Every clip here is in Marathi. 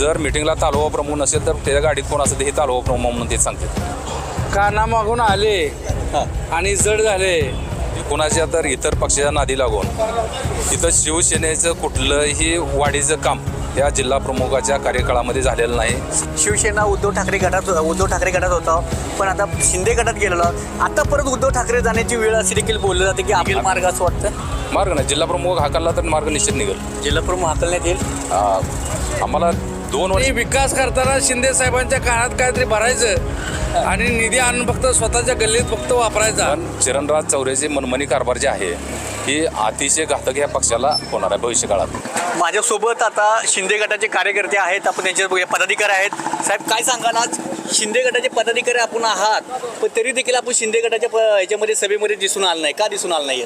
जर मिटिंगला तालुका प्रमुख नसेल तर त्या गाडीत कोण असेल तर हे तालुका प्रमुख म्हणून ते सांगते. कानामागून आले आणि जड झाले. कोणाच्या तर इतर पक्षाच्या नादी लागून इथं शिवसेनेचं कुठलंही वाढीचं काम त्या जिल्हा प्रमुखाच्या कार्यकाळामध्ये झालेलं नाही. शिवसेना उद्धव ठाकरे गटात उद्धव ठाकरे गटात होता. पण आता शिंदे गटात गेलेला. आता परत उद्धव ठाकरे जाण्याची वेळ अशी देखील बोललं जाते की आपला मार्ग असं वाटतं? मार्ग नाही. जिल्हा प्रमुख हाकलला तर मार्ग निश्चित निघेल. जिल्हा प्रमुख हाकलण्यात येईल. आम्हाला दोन वर्ष विकास करताना शिंदे साहेबांच्या कानात काहीतरी भरायचं आणि निधी आणून फक्त स्वतःच्या गल्लीत फक्त वापरायचा. चिरणराज चौरेचे मनमनी कारभार जे आहे ही अतिशय घातक या पक्षाला होणार आहे भविष्यकाळात. माझ्यासोबत आता शिंदे गटाचे कार्यकर्ते आहेत आपण त्यांच्या बघूया, पदाधिकारी आहेत. साहेब काय सांगाल आज? शिंदे गटाचे पदाधिकारी आपण आहात पण तरी देखील आपण शिंदे गटाच्या प- ह्याच्यामध्ये सभेमध्ये दिसून आलं नाही. का दिसून आलं नाही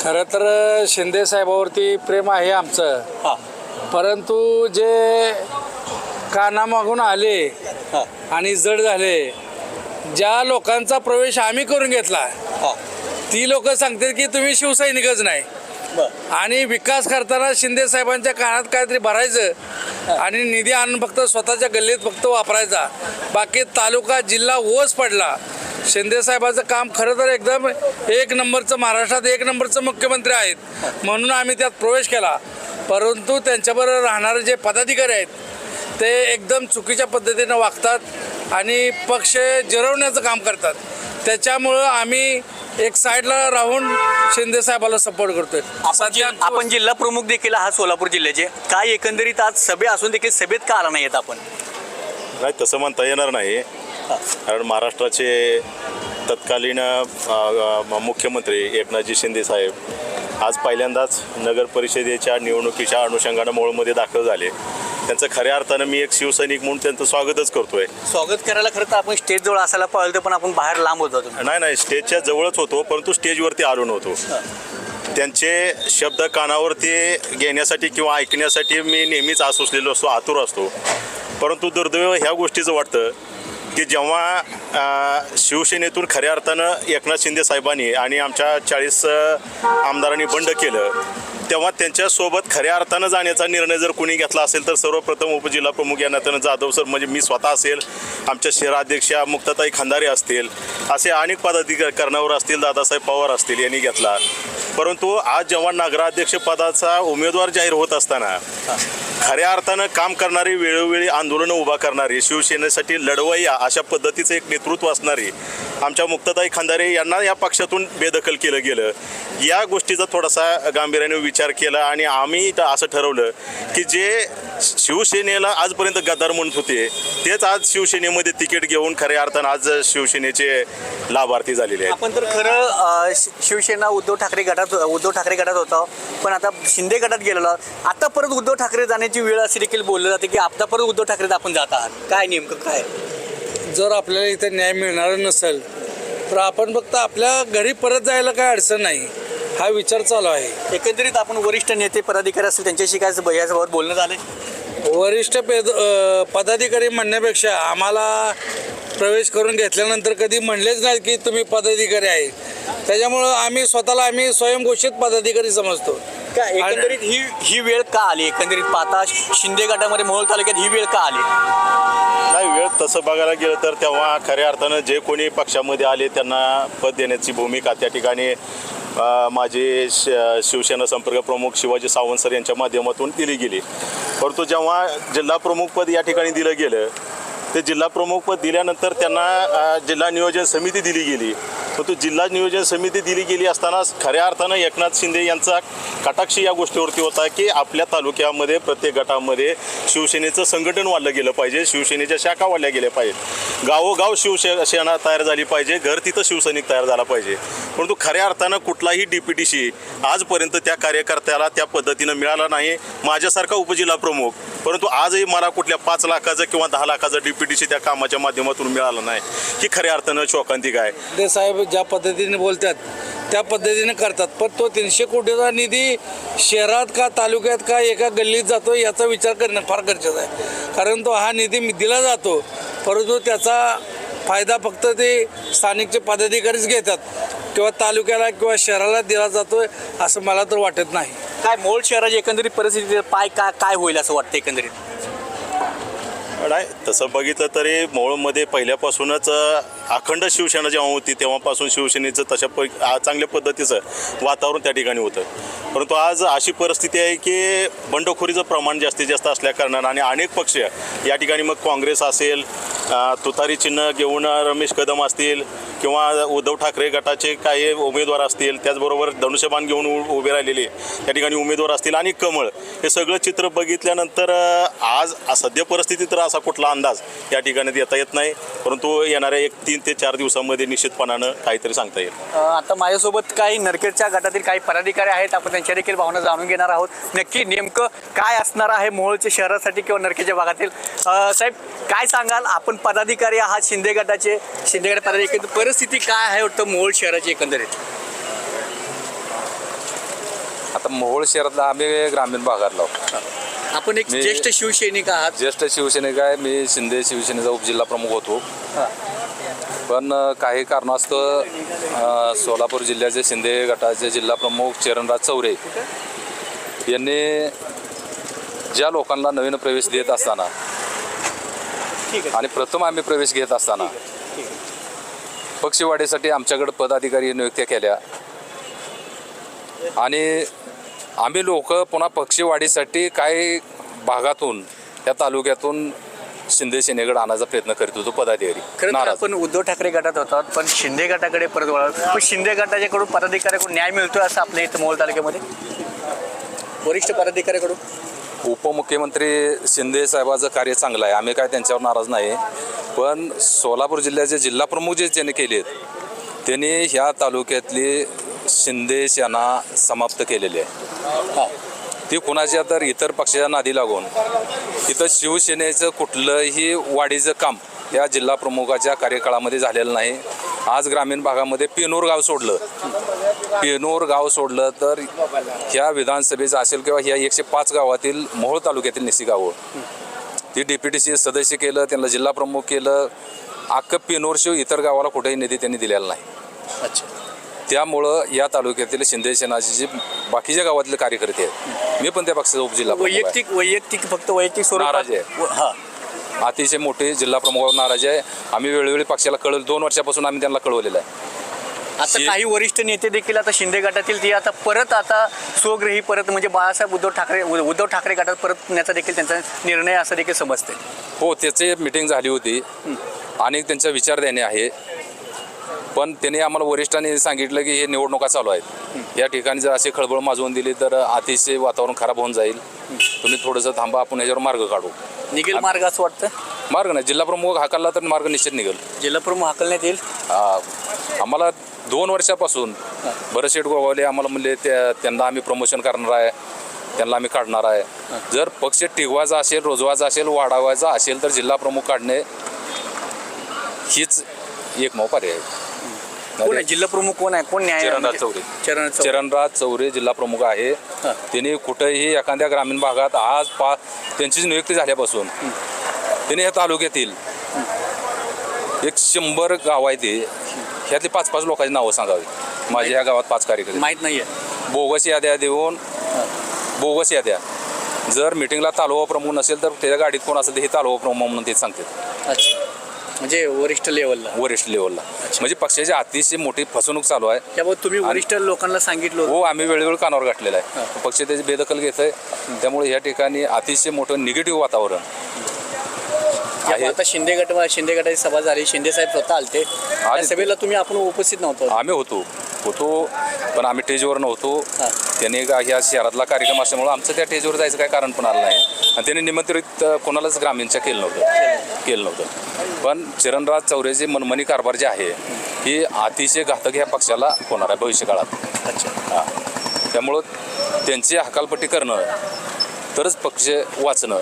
खरं तर शिंदे साहेबावरती प्रेम आहे आमचं. हां. परंतु जे कानामागून आले आणि जड झाले ज्या लोकांचा प्रवेश आम्ही करून घेतला ती लोक सांगतात की तुम्ही शिवसैनिकच नाही. आणि विकास करताना शिंदे साहेबांच्या कानात काहीतरी भरायचं आणि निधी आणून फक्त स्वतःच्या गल्लीत फक्त वापरायचा. बाकी तालुका जिल्हा ओस पडला. शिंदे साहेबाचं काम खरं तर एकदम एक नंबरचं महाराष्ट्रात एक नंबरचं मुख्यमंत्री आहेत. म्हणून आम्ही त्यात प्रवेश केला. परंतु त्यांच्याबरोबर राहणारे जे पदाधिकारी आहेत ते एकदम चुकीच्या पद्धतीनं वागतात आणि पक्ष जिरवण्याचं काम करतात. त्याच्यामुळं आम्ही एक साईडला राहून शिंदे साहेबाला सपोर्ट करतोय. आपण जि- आपण जिल्हा प्रमुख देखील आहात सोलापूर जिल्ह्याचे. काय एकंदरीत आज सभे असून देखील सभेत का आला नाहीत आपण? नाही तसं म्हणता येणार नाही. कारण महाराष्ट्राचे तत्कालीन मुख्यमंत्री एकनाथजी शिंदे साहेब आज पहिल्यांदाच नगर परिषदेच्या निवडणुकीच्या अनुषंगानं मोळमध्ये दाखल झाले. त्यांचं खऱ्या अर्थानं मी एक शिवसैनिक म्हणून त्यांचं स्वागतच करतोय. स्वागत करायला खरं तर आपण स्टेज जवळ असायला पाहिलं पण आपण बाहेर लांब होत होतो. नाही नाही स्टेजच्या जवळच होतो परंतु स्टेजवरती आलो नव्हतो. त्यांचे शब्द कानावरती घेण्यासाठी किंवा ऐकण्यासाठी मी नेहमीच आसुसलेलो असतो आतुर असतो. परंतु दुर्दैव ह्या गोष्टीचं वाटतं की जेव्हा शिवसेनेतून खऱ्या अर्थानं एकनाथ शिंदे साहेबांनी आणि आमच्या चाळीस आमदारांनी बंड केलं तेव्हा त्यांच्यासोबत खऱ्या अर्थानं जाण्याचा निर्णय जर कोणी घेतला असेल तर सर्वप्रथम उपजिल्हा प्रमुख या नात्यानं जाधव सर म्हणजे मी स्वतः असेल आमच्या शहराध्यक्षा मुक्ताताई खंदारे असतील असे अनेक पदाधिकाऱ्यांवर असतील दादासाहेब पवार असतील यांनी घेतला. परंतु आज जेव्हा नगराध्यक्ष पदाचा उमेदवार जाहीर होत असताना खऱ्या अर्थानं काम करणारी वेळोवेळी आंदोलनं उभा करणारी शिवसेनेसाठी लढवय्या अशा पद्धतीचं एक नेतृत्व असणारी आमच्या मुक्ताताई खांदारे यांना या पक्षातून बेदखल केलं गेलं. या गोष्टीचा थोडासा गांभीर्याने विचार केला आणि आम्ही इथं असं ठरवलं की जे शिवसेनेला आजपर्यंत गद्दार म्हणत होते तेच आज शिवसेनेमध्ये तिकीट घेऊन खऱ्या अर्थानं आज शिवसेनेचे लाभार्थी झालेले आहेत. आपण तर खरं शि- शिवसेना उद्धव ठाकरे गटात उद्धव ठाकरे गटात होता पण आता शिंदे गटात गेलेलो आता परत उद्धव ठाकरे जाण्याची वेळ अशी देखील बोललं जाते की आता परत उद्धव ठाकरे आपण जात आहात. काय नेमकं काय? जर आपल्याला इथे न्याय मिळणार नसेल तर आपण फक्त आपल्या घरी परत जायला काय अडचण नाही. हा विचार चालू आहे. एकंदरीत आपण वरिष्ठ नेते पदाधिकारी असतील त्यांच्याशी काय याच्याबाबत बोलणं झालंय? वरिष्ठ पेद पदाधिकारी म्हणण्यापेक्षा आम्हाला प्रवेश करून घेतल्यानंतर कधी म्हणलेच नाही की तुम्ही पदाधिकारी आहे. त्याच्यामुळं आम्ही स्वतःला आम्ही स्वयंघोषित पदाधिकारी समजतो. काय एकंदरीत ही ही वेळ का आली? एकंदरीत पाहता शिंदे गटामध्ये मोहोळ तालुक्यात ही वेळ का आली? नाही वेळ तसं बघायला गेलं तर तेव्हा खऱ्या अर्थानं जे कोणी पक्षामध्ये आले त्यांना पद देण्याची भूमिका त्या ठिकाणी माझे श शिवसेना संपर्क प्रमुख शिवाजी सावंत सर यांच्या माध्यमातून दिली गेली. परंतु जेव्हा जिल्हा प्रमुखपद या ठिकाणी दिलं गेलं ते जिल्हा प्रमुखपद दिल्यानंतर त्यांना जिल्हा नियोजन समिती दिली गेली. परंतु जिल्हा नियोजन समिती दिली गेली असताना खऱ्या अर्थानं एकनाथ शिंदे यांचा कटाक्ष या गोष्टीवरती होता की आपल्या तालुक्यामध्ये प्रत्येक गटामध्ये शिवसेनेचं संघटन वाढलं गेलं पाहिजे शिवसेनेच्या शाखा वाढल्या गेल्या पाहिजेत. गावोगाव शिवसेना तयार झाली पाहिजे घर तिथं शिवसैनिक तयार झाला पाहिजे. परंतु खऱ्या अर्थानं कुठलाही डी पी टी आजपर्यंत त्या कार्यकर्त्याला त्या पद्धतीनं मिळाला नाही. माझ्यासारखा उपजिल्हा प्रमुख परंतु आजही मला कुठल्या पाच लाखाचं किंवा दहा लाखाचं डी पी टी त्या कामाच्या माध्यमातून मिळालं नाही. ही खऱ्या अर्थानं शोकांतिक आहे. साहेब ज्या पद्धतीने बोलतात त्या पद्धतीने करतात. पण तो तीनशे कोटीचा निधी शहरात का तालुक्यात का एका गल्लीत जातो याचा विचार करणं फार गरजेचं आहे. कारण तो हा निधी दिला जातो परंतु त्याचा फायदा फक्त ते स्थानिकचे पदाधिकारीच घेतात किंवा तालुक्याला किंवा शहराला दिला जातोय असं मला तर वाटत नाही. काय मोहोळ शहराची एकंदरीत परिस्थिती पाय काय काय होईल असं वाटतं एकंदरीत? नाही तसं बघितलं तरी मोहोळमध्ये पहिल्यापासूनच अखंड शिवसेना जेव्हा होती तेव्हापासून शिवसेनेचं तशा प चांगल्या पद्धतीचं वातावरण त्या ठिकाणी होतं. परंतु आज अशी परिस्थिती आहे की बंडखोरीचं प्रमाण जास्तीत जास्त असल्याकारणानं आणि अनेक पक्ष या ठिकाणी मग काँग्रेस असेल तुतारी चिन्ह घेऊन रमेश कदम असतील किंवा उद्धव ठाकरे गटाचे काही उमेदवार असतील त्याचबरोबर धनुष्यबाण घेऊन उ- उभे राहिलेले त्या ठिकाणी उमेदवार असतील आणि कमळ. हे सगळं चित्र बघितल्यानंतर आज सध्या परिस्थितीत तर असा कुठला अंदाज या ठिकाणी देता येत नाही. परंतु येणाऱ्या एक तीन ते चार दिवसामध्ये निश्चितपणानं काहीतरी सांगता येईल. आता माझ्यासोबत काही नरखेडच्या गटातील काही पदाधिकारी आहेत. आपण त्यांच्या देखील भावना जाणून घेणार आहोत. नक्की नेमकं काय असणार आहे मोहोळच्या शहरासाठी किंवा नरखेडच्या भागातील? साहेब काय सांगाल? आपण पदाधिकारी आहात शिंदे गटाचे. शिंदे गट पदाधिकारी परिस्थिती काय आहे वाटतं मोहोळ शहराची एकंदरीत? आता मोहोळ शहरातला आम्ही ग्रामीण भागातला आहोत. आपण एक मी- ज्येष्ठ शिवसैनिक आहात. ज्येष्ठ शिवसैनिक आहे मी शिंदे शिवसेनेचा उपजिल्हा प्रमुख होतो. पण अ, काही कारणास्तव अ, सोलापूर जिल्ह्याचे शिंदे गटाचे जिल्हा प्रमुख चरणराज चौरे यांनी ज्या लोकांना नवीन प्रवेश देत असताना आणि प्रथम आम्ही प्रवेश घेत असताना पक्षवाढीसाठी आमच्याकडे पदाधिकारी नियुक्त्या केल्या. आणि आम्ही लोक पुन्हा पक्षवाढीसाठी काही भागातून त्या तालुक्यातून शिंदे सेनेकडे आणायचा प्रयत्न करीत होतो पदाधिकारी. खरं तर नाराज. आपण उद्धव ठाकरे गटात होतात पण शिंदे गटाकडे परत वळालो. पण शिंदे गटाच्याकडून पदाधिकाऱ्याकडून न्याय मिळतोय असं आपल्या इथं मोहोळ तालुक्यामध्ये? वरिष्ठ पदाधिकाऱ्याकडून? उपमुख्यमंत्री शिंदे साहेबाचं कार्य चांगलं आहे. आम्ही काय त्यांच्यावर नाराज नाही. पण सोलापूर जिल्ह्याचे जिल्हाप्रमुख जे त्यांनी आहेत त्यांनी ह्या तालुक्यातली शिंदे सेना समाप्त केलेली आहे. ती कुणाच्या तर इतर पक्षाच्या नादी लागून इथं शिवसेनेचं कुठलंही वाढीचं काम या जिल्हा प्रमुखाच्या कार्यकाळामध्ये झालेलं नाही. आज ग्रामीण भागामध्ये पेनूर गाव सोडलं. पेनूर गाव सोडलं तर ह्या विधानसभेचं असेल किंवा ह्या एकशे पाच गावातील मोहोळ तालुक्यातील निसी गावं. ती डी पी टी सी सदस्य केलं त्यांना जिल्हा प्रमुख केलं. अख्खं पेनूरशिव इतर गावाला कुठेही निधी त्यांनी दिलेला नाही. अच्छा. त्यामुळं या तालुक्यातील शिंदे सेनाचे जे बाकीच्या गावातले कार्यकर्ते आहेत मी पण त्या पक्षाचा उपजिल्हा. वैयक्तिक वैयक्तिक फक्त वैयक्तिक नाराज आहे. हा. अतिशय मोठे जिल्हा प्रमुखावर नाराज आहे. आम्ही वेळोवेळी पक्षाला कळवलं. दोन वर्षापासून आम्ही त्यांना कळवलेलं आहे. आता काही वरिष्ठ नेते देखील आता शिंदे गटातील ती आता परत आता स्वगृही परत म्हणजे बाळासाहेब उद्धव ठाकरे उद्धव ठाकरे गटात परतण्याचा देखील त्यांचा निर्णय असं देखील समजते. हो त्याचे मिटिंग झाली होती. आणि त्यांचा विचार देणे आहे. पण त्यांनी आम्हाला वरिष्ठांनी सांगितलं की हे निवडणुका चालू आहेत. या ठिकाणी जर अशी खळबळ माजवून दिली तर अतिशय वातावरण खराब होऊन जाईल. तुम्ही थोडंसं थांबा आपण ह्याच्यावर मार्ग काढू. निघेल मार्ग असं वाटतं? मार्ग नाही जिल्हा प्रमुख हाकलला तर मार्ग निश्चित निघेल. जिल्हा प्रमुख हाकलण्यात येईल? आम्हाला दोन वर्षापासून बरेचशेठ गोगावले आम्हाला म्हणले त्या त्यांना आम्ही प्रमोशन करणार आहे त्यांना आम्ही काढणार आहे जर पक्ष टिकवायचा असेल रोजवायचा असेल वाढवायचा असेल तर जिल्हा प्रमुख काढणे हीच एक पर्याय आहे. कोण आहे जिल्हा प्रमुख कोण आहे कोण न्याय चरणराज म्हणजे- चौरे. चरण चौरे. चरणराज चौरे जिल्हा प्रमुख आहे. त्यांनी कुठेही एखाद्या ग्रामीण भागात आज पा त्यांची नियुक्ती झाल्यापासून त्यांनी या तालुक्यातील एक शंभर गाव आहे ते ह्यातली पाच पाच लोकांची नावं सांगावी. माझ्या ह्या गावात पाच कार्यकर्ते. माहीत नाहीये. बोगस याद्या देऊन बोगस याद्या. जर मिटिंगला तालुका प्रमुख नसेल तर त्याच्या गाडीत कोण असेल तर हे तालुका प्रमुख म्हणून ते सांगतात. अच्छा. म्हणजे वरिष्ठ लेवलला. वरिष्ठ लेवलला. म्हणजे पक्षाची अतिशय मोठी फसवणूक चालू आहे. त्यामुळे तुम्ही वरिष्ठ लोकांना सांगितलं. हो आम्ही वेळोवेळी कानावर गाठलेला आहे. पक्ष त्याची बेदखल घेत आहे त्यामुळे या ठिकाणी अतिशय मोठं निगेटिव्ह वातावरण. आता शिंदे गट शिंदे गटाची सभा झाली. शिंदे साहेब स्वतः आलते. आले. सभेला तुम्ही आपण उपस्थित नव्हतो. आम्ही होतो. होतो पण आम्ही टेजवर नव्हतो. त्याने ह्या शहरातला कार्यक्रम असल्यामुळं आमचं त्या टेजवर जायचं काही कारण पण आलं नाही. आणि त्याने निमंत्रित कोणालाच ग्रामीणच्या केलं नव्हतं. केलं नव्हतं. पण चरणराज चौरेचे मनमनी कारभार जे आहे ही अतिशय घातक ह्या पक्षाला होणार आहे भविष्यकाळात. अच्छा. हा. त्यामुळं त्यांची हकालपट्टी करणं तरच पक्ष वाचणं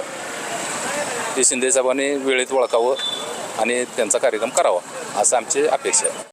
हे शिंदे साहेबांनी वेळेत ओळखावं आणि त्यांचा कार्यक्रम करावा असं आमची अपेक्षा आहे.